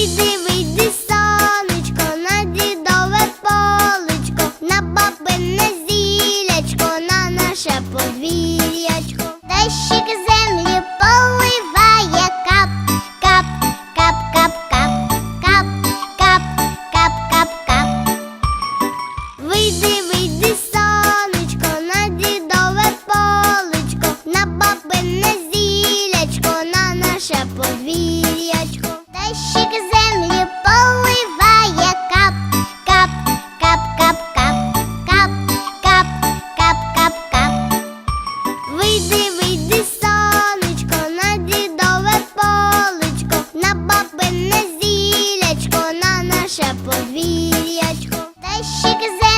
Вийди, вийди, на дідове полечко, на бабине зілячко, на наше подвір'ячко. Дещик землі поливає кап, кап, кап, кап, кап, кап, кап, кап, кап, кап. Вийди, на дідове полечко, на бабине зілячко, на наше подвір'ячко. пір'ячко. Дещик зелений.